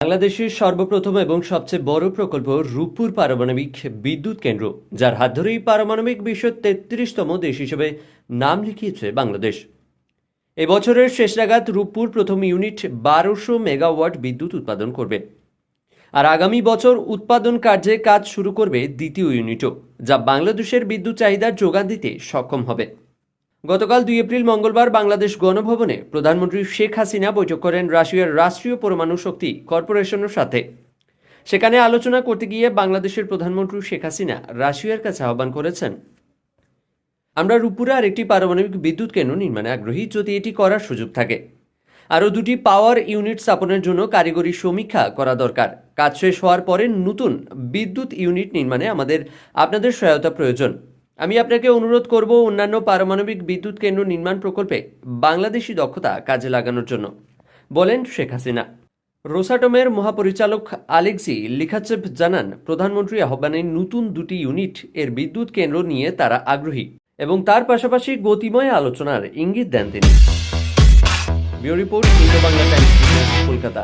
বাংলাদেশের সর্বপ্রথম এবং সবচেয়ে বড় প্রকল্প রূপপুর পারমাণবিক বিদ্যুৎ কেন্দ্র, যার হাত ধরেই পারমাণবিক বিশ্বের তেত্রিশতম দেশ হিসেবে নাম লিখিয়েছে বাংলাদেশ। এবছরের শেষ নাগাদ রূপপুর প্রথম ইউনিট বারোশো মেগাওয়াট বিদ্যুৎ উৎপাদন করবে। আর আগামী বছর উৎপাদন কার্যে কাজ শুরু করবে দ্বিতীয় ইউনিটও, যা বাংলাদেশের বিদ্যুৎ চাহিদার যোগান দিতে সক্ষম হবে। গতকাল দুই এপ্রিল মঙ্গলবার বাংলাদেশ গণভবনে প্রধানমন্ত্রী শেখ হাসিনা বৈঠক করেন রাশিয়ার রাষ্ট্রীয় পরমাণু শক্তি কর্পোরেশনের সাথে। সেখানে আলোচনা করতে গিয়ে বাংলাদেশের প্রধানমন্ত্রী শেখ হাসিনা রাশিয়ার কাছে আহ্বান করেছেন। আমরা রূপপুরে আরেকটি পারমাণবিক বিদ্যুৎ কেন্দ্র নির্মাণে আগ্রহী, যদি এটি করার সুযোগ থাকে। আরও দুটি পাওয়ার ইউনিট স্থাপনের জন্য কারিগরি সমীক্ষা করা দরকার। কাজ শেষ হওয়ার পরে নতুন বিদ্যুৎ ইউনিট নির্মাণে আমাদের আপনাদের সহায়তা প্রয়োজন। আমি আপনাকে অনুরোধ করব অন্যান্য পারমাণবিক বিদ্যুৎ কেন্দ্র নির্মাণ প্রকল্পে বাংলাদেশি দক্ষতা কাজে লাগানোর জন্য। বলেন শেখ হাসিনা। রোসাটমের মহাপরিচালক আলেক্সি লিখাচেভ জানান, প্রধানমন্ত্রী আহ্বানে নতুন দুটি ইউনিট এর বিদ্যুৎ কেন্দ্র নিয়ে তারা আগ্রহী এবং তার পাশাপাশি গতিময় আলোচনার ইঙ্গিত দেন তিনি। রিপোর্ট বাংলা কলকাতা।